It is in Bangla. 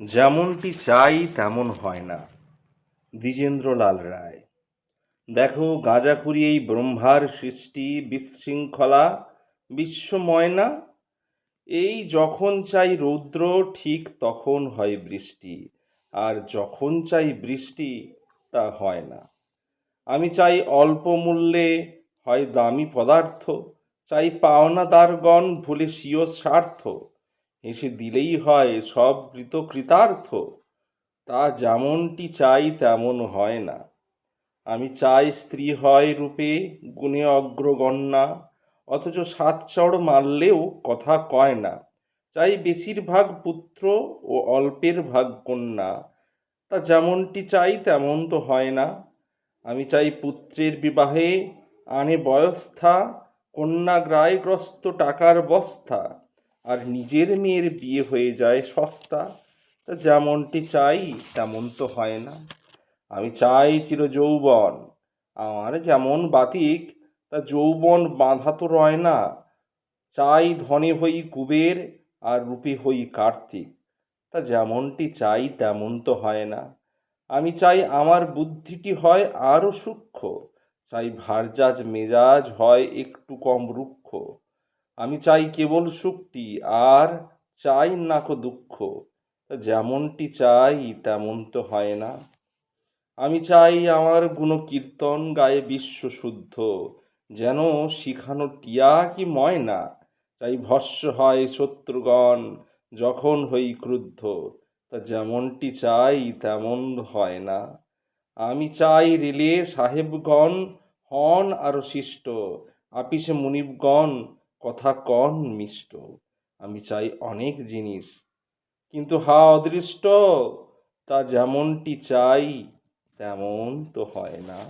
যেমনটি চাই তেমন হয় না, দ্বিজেন্দ্রলাল রায়। দেখো গাঁজাখুরি এই ব্রহ্মার সৃষ্টি, বিশৃঙ্খলা বিশ্বময় না এই যখন চাই রৌদ্র, ঠিক তখন হয় বৃষ্টি, আর যখন চাই বৃষ্টি, তা হয় না। আমি চাই অল্প মূল্যে হয় দামি পদার্থ, চাই পাওনাদারগণ ভুলে স্বীয় স্বার্থ এসে দিলেই হয় সব কৃতকৃতার্থ। তা যেমনটি চাই তেমন হয় না। আমি চাই স্ত্রী হয় রূপে, গুণে অগ্রগণ্যা, অথচ সাত চড় মারলেও কথা কয় না। চাই বেশিরভাগ পুত্র ও অল্পের ভাগ কন্যা। তা যেমনটি চাই তেমন তো হয় না। আমি চাই পুত্রের বিবাহে আনে বয়স্থা, কন্যা গ্রায়গ্রস্ত টাকার বস্তা আর নিজের মেয়ের বিয়ে হয়ে যায় সস্তা, তা যেমনটি চাই তেমন তো হয় না। আমি চাই চির যৌবন আমার যেমন বাতিক, তা যৌবন বাঁধা তো রয় না। চাই ধনে হই কুবের আর রূপে হই কার্তিক, তা যেমনটি চাই তেমন তো হয় না। আমি চাই আমার বুদ্ধিটি হয় আরও সূক্ষ্ম, চাই ভারজাজ মেজাজ হয় একটু কম রুক্ষ। আমি চাই কেবল সুখটি, আর চাই না কো দুঃখ। যেমনটি চাই, তেমন তো হয় না। আমি চাই আমার গুণকীর্তন গায়ে বিশ্ব শুদ্ধ, যেন শিখানো টিয়া কি ময়না। চাই ভস্য হয় শত্রুগণ, যখন হই ক্রুদ্ধ। তা যেমনটি চাই, তেমন হয় না। আমি চাই রেলে সাহেবগণ, হন আরও শিষ্ট, আপিসে মুনিবগণ কথা কন মিষ্ট আমি চাই অনেক জিনিস। কিন্তু হা অদৃষ্ট, তা যেমনটি চাই, তেমন তো হয় না।